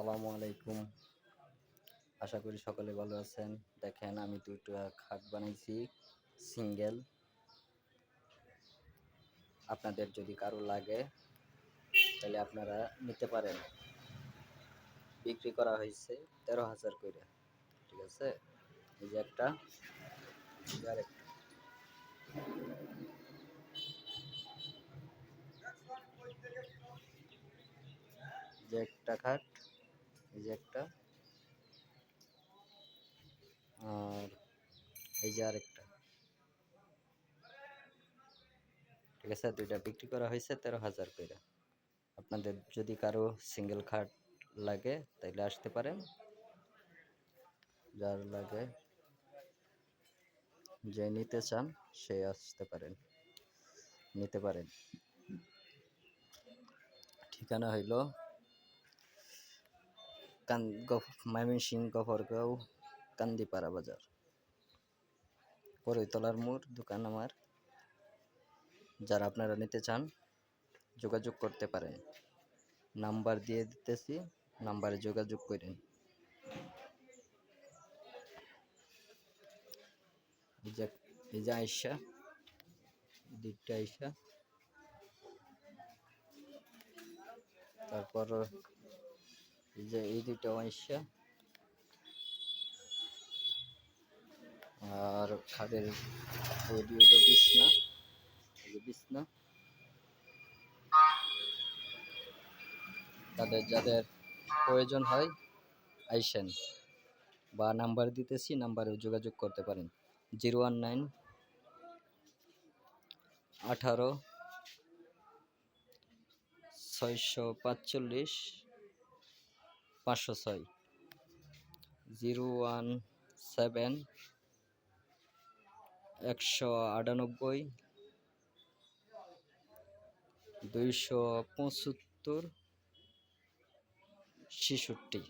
আসসালামু আলাইকুম। আশা করি সকলে ভালো আছেন। দেখেন, আমি দুটো খাট বানাইছি, সিঙ্গেল। আপনাদের যদি কারও লাগে, তাহলে আপনারা নিতে পারেন। বিক্রি করা হয়েছে তেরো হাজার করে, ঠিক আছে? এই যে একটা যে একটা খাট। এই যে একটা। আর এই যে আরেকটা। ঠিক আছে, দুইটা বিক্রি করা হয়েছে তেরো হাজার করে আপনাদের যদি কারও সিঙ্গেল খাট লাগে, তাইলে আসতে পারেন। যার লাগে যে নিতে চান, সে আসতে পারেন। নিতে পারেন। ঠিকানা হইল কান ময়মনসিং গফরগাঁও, কান্দিপাড়া বাজার। পরৈতলার মোড়, দোকান আমার। যারা আপনারা নিতে চান, যোগাযোগ করতে পারেন। নাম্বার দিয়ে দিতেছি, নাম্বারে যোগাযোগ করেন। এই যে আয়সা আয়সা তারপর যে এই দুটো আয়সা আর খাদের এটি হলো বিছনা। বিছনা। তাদের যাদের প্রয়োজন হয়, আইসেন বা নাম্বার দিতেছি নাম্বারে যোগাযোগ করতে পারেন। জিরো ওয়ান নাইন আঠারো ছয়শো পাঁচচল্লিশ পাঁচশো ছয়। জিরো ওয়ান সেভেন একশো আটানব্বই দুইশো পঁচাত্তর ছেষট্টি।